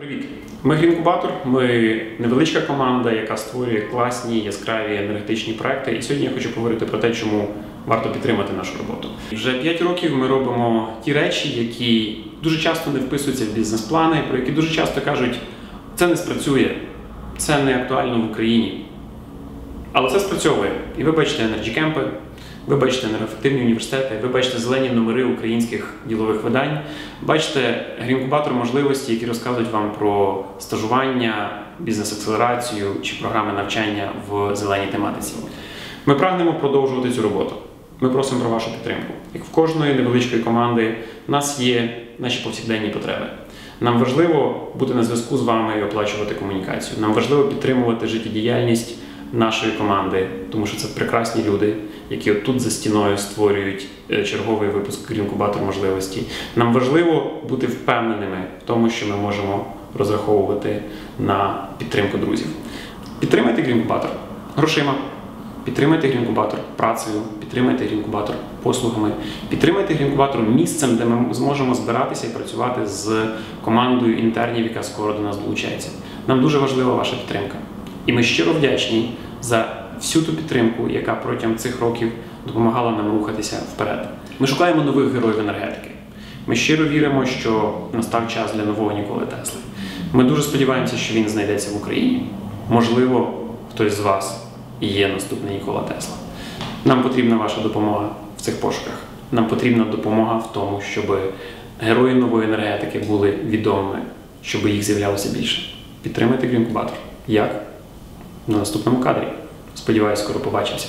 Привіт! Ми Грінкубатор. Ми невеличка команда, яка створює класні яскраві енергетичні проекти. І сьогодні я хочу поговорити про те, чому варто підтримати нашу роботу. Вже 5 років ми робимо ті речі, які дуже часто не вписуються в бізнес-плани, про які дуже часто кажуть, це не спрацює, це не актуально в Україні. Але це спрацьовує. І ви бачите енерджі-кемпи, ви бачите енергоефективні університети, ви бачите зелені номери українських ділових видань, бачите грінкубатор можливості, які розказують вам про стажування, бізнес-акселерацію чи програми навчання в зеленій тематиці. Ми прагнемо продовжувати цю роботу. Ми просимо про вашу підтримку. Як в кожної невеличкої команди, в нас є наші повсякденні потреби. Нам важливо бути на зв'язку з вами і оплачувати комунікацію. Нам важливо підтримувати життєдіяльність нашої команди, тому що це прекрасні люди, які тут за стіною створюють е, черговий випуск інкубатор можливості. Нам важливо бути впевненими в тому, що ми можемо розраховувати на підтримку друзів. Підтримайте Грінкубатор грошима, підтримайте Грінкубатор працею, підтримайте Грінкубатор послугами, підтримайте Грінкубатор місцем, де ми зможемо збиратися і працювати з командою інтернів, яка скоро до нас долучається. Нам дуже важлива ваша підтримка. І ми щиро вдячні за всю ту підтримку, яка протягом цих років допомагала нам рухатися вперед. Ми шукаємо нових героїв енергетики. Ми щиро віримо, що настав час для нового Ніколи Тесли. Ми дуже сподіваємося, що він знайдеться в Україні. Можливо, хтось з вас і є наступний Нікола Тесла. Нам потрібна ваша допомога в цих пошуках. Нам потрібна допомога в тому, щоб герої нової енергетики були відомими, щоб їх з'являлося більше. Підтримайте Грінкубатор. Як? На наступному кадрі. Сподіваюсь, скоро побачимося.